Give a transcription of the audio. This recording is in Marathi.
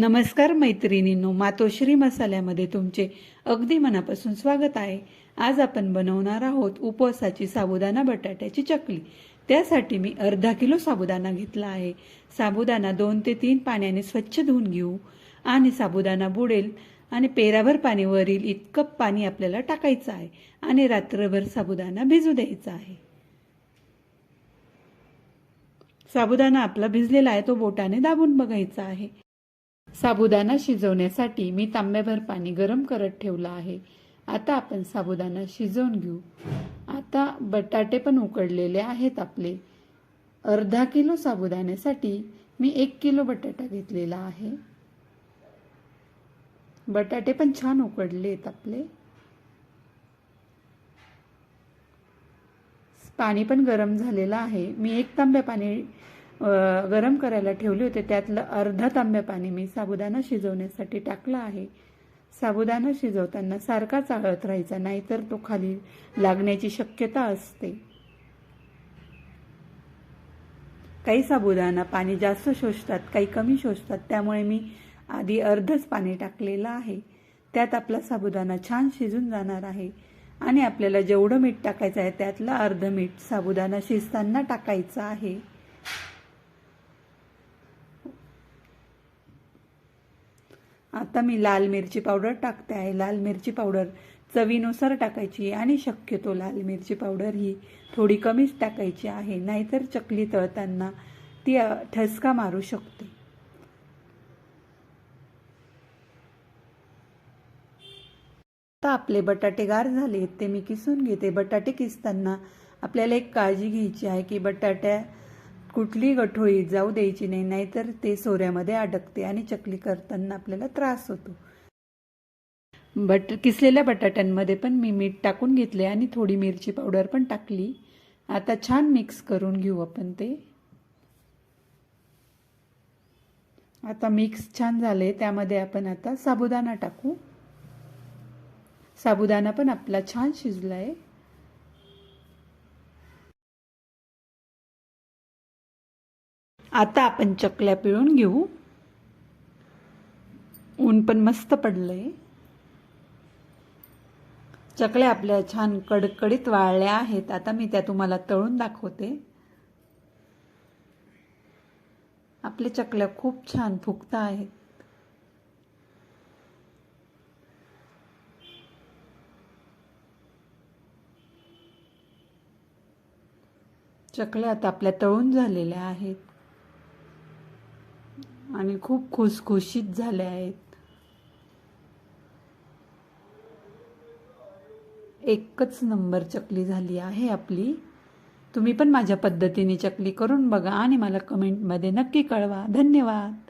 नमस्कार मैत्रिणींनो मातोश्री मसाल्यामध्ये तुमचे अगदी मनापासून स्वागत आहे. आज आपण बनवणार आहोत उपवासाची साबुदाणा बटाट्याची चकली. त्यासाठी मी अर्धा किलो साबुदाणा घेतला आहे. साबुदाणा दोन ते तीन पाण्याने स्वच्छ धुवून घेऊ. आणि साबुदाणा बुडेल आणि पेराभर पाणी वरील इतकं पाणी आपल्याला टाकायचं आहे आणि रात्रभर साबुदाणा भिजू द्यायचा आहे. साबुदाणा आपला भिजलेला आहे तो बोटाने दाबून बघायचा आहे. साबुदाणा शिजवण्यासाठी मी तांब्याभर पाणी गरम करत ठेवलं आहे. आता आपण साबुदाणा शिजवून घेऊ. आता बटाटे पण उकडलेले आहेत आपले. अर्धा किलो साबुदाण्यासाठी मी एक किलो बटाटा घेतलेला आहे. बटाटे पण छान उकडले आहेत आपले. पाणी पण गरम झालेलं आहे. मी एक तांब्या पाणी गरम करायला ठेवले होते. त्यातलं अर्धा तांब्या पाणी मी साबुदाणा शिजवण्यासाठी टाकलं आहे. साबुदाणा शिजवताना सारखा चाळत राहायचा नाहीतर तो खाली लागण्याची शक्यता असते. काही साबुदाणा पाणी जास्त शोषतात काही कमी शोषतात. त्यामुळे मी आधी अर्धच पाणी टाकलेलं आहे. त्यात आपला साबुदाणा छान शिजून जाणार आहे. आणि आपल्याला जेवढं मीठ टाकायचं आहे त्यातलं अर्ध मीठ साबुदाणा शिजताना टाकायचं आहे. आता मी लाल मिरची पावडर टाकते आहे. लाल मिरची पावडर चवीनुसार टाकायची आणि शक्यतो लाल मिरची पावडर ही थोडी कमीच टाकायची आहे. नाहीतर चकली तळताना ती ठसका मारू शकते. आता आपले बटाटे गार झाले ते मी किसून घेते. बटाटे किसताना आपल्याला एक काळजी घ्यायची आहे की बटाट्या कुठली गठोळी जाऊ द्यायची नाही नाहीतर ते सोऱ्यामध्ये अडकते आणि चकली करताना आपल्याला त्रास होतो. बट किसलेल्या बटाट्यांमध्ये पण मी मीठ टाकून घेतले आणि थोडी मिरची पावडर पण टाकली. आता छान मिक्स करून घेऊ आपण ते. आता मिक्स छान झाले त्यामध्ये आपण आता साबुदाणा टाकू. साबुदाणा पण आपला छान शिजला आहे आता आपण चकल्या पिळून घेऊ. ऊन पण मस्त पडलंय. चकल्या आपल्या छान कडकडीत वाळल्या आहेत. आता मी त्या तुम्हाला तळून दाखवते. आपल्या चकल्या खूप छान फुगता आहेत. चकल्या आता आपल्या तळून झालेल्या आहेत. आणि खूप खुसखुशीत झाल्या आहेत. एकच नंबर चकली झाली आहे आपली. तुम्ही पण माझ्या पद्धतीने चकली करून बघा आणि मला कमेंटमध्ये नक्की कळवा. धन्यवाद.